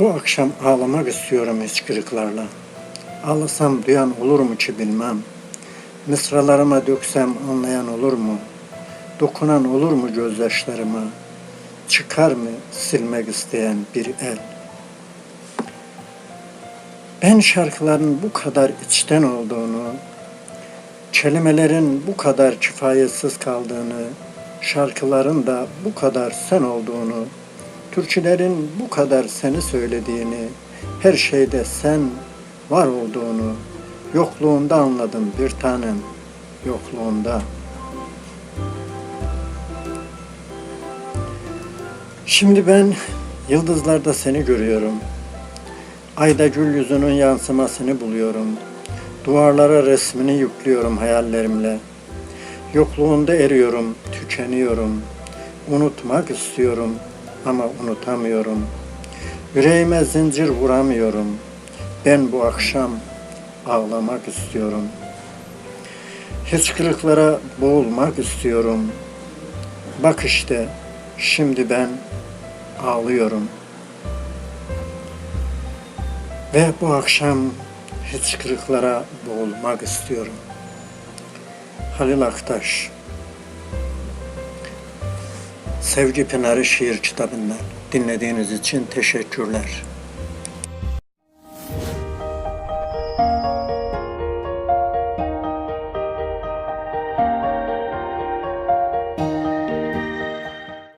Bu akşam ağlamak istiyorum hıçkırıklarla. Ağlasam duyan olur mu ki bilmem. Mısralarıma döksem anlayan olur mu? Dokunan olur mu gözyaşlarıma? Çıkar mı silmek isteyen bir el? Ben şarkıların bu kadar içten olduğunu, kelimelerin bu kadar kifayetsiz kaldığını, şarkıların da bu kadar sen olduğunu, türkülerin bu kadar seni söylediğini, her şeyde sen var olduğunu, yokluğunda anladım bir tanem, yokluğunda. Şimdi ben yıldızlarda seni görüyorum. Ayda gül yüzünün yansımasını buluyorum. Duvarlara resmini yüklüyorum hayallerimle. Yokluğunda eriyorum, tükeniyorum. Unutmak istiyorum ama unutamıyorum. Yüreğime zincir vuramıyorum. Ben bu akşam ağlamak istiyorum. Hıçkırıklara boğulmak istiyorum. Bak işte şimdi ben ağlıyorum. Ve bu akşam hıçkırıklara boğulmak istiyorum. Halil Aktaş Sevgi Pınarı şiir kitabından dinlediğiniz için teşekkürler.